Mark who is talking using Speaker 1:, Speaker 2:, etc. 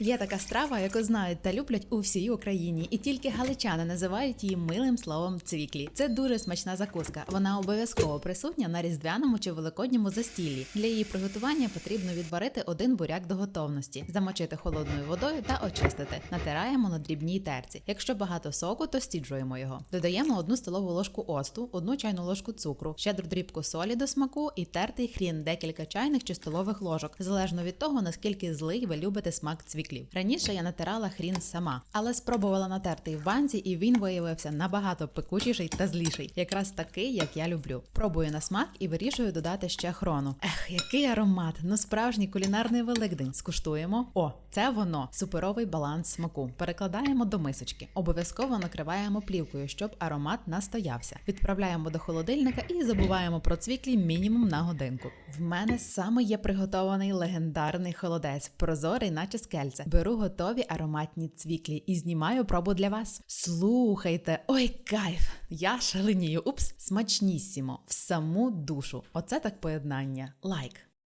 Speaker 1: Є така страва, яку знають та люблять у всій Україні, і тільки галичани називають її милим словом цвіклі. Це дуже смачна закуска. Вона обов'язково присутня на різдвяному чи великодньому застіллі. Для її приготування потрібно відварити один буряк до готовності, замочити холодною водою та очистити. Натираємо на дрібній терці. Якщо багато соку, то стіджуємо його. Додаємо одну столову ложку оцту, одну чайну ложку цукру, щедру дрібку солі до смаку і тертий хрін, декілька чайних чи столових ложок, залежно від того наскільки злий ви любите смак цвіклів. Раніше я натирала хрін сама, але спробувала натертий в банці, і він виявився набагато пекучіший та зліший, якраз такий, як я люблю. Пробую на смак і вирішую додати ще хрону. Ех, який аромат! Ну справжній кулінарний великдень. Скуштуємо. О, це воно суперовий баланс смаку. Перекладаємо до мисочки. Обов'язково накриваємо плівкою, щоб аромат настоявся. Відправляємо до холодильника і забуваємо про цвіклі мінімум на годинку. В мене саме є приготований легендарний холодець, прозорий, наче скельце. Беру готові ароматні цвіклі і знімаю пробу для вас. Слухайте, ой, кайф! Я шаленію. Упс, смачнісімо, в саму душу. Оце так поєднання. Лайк.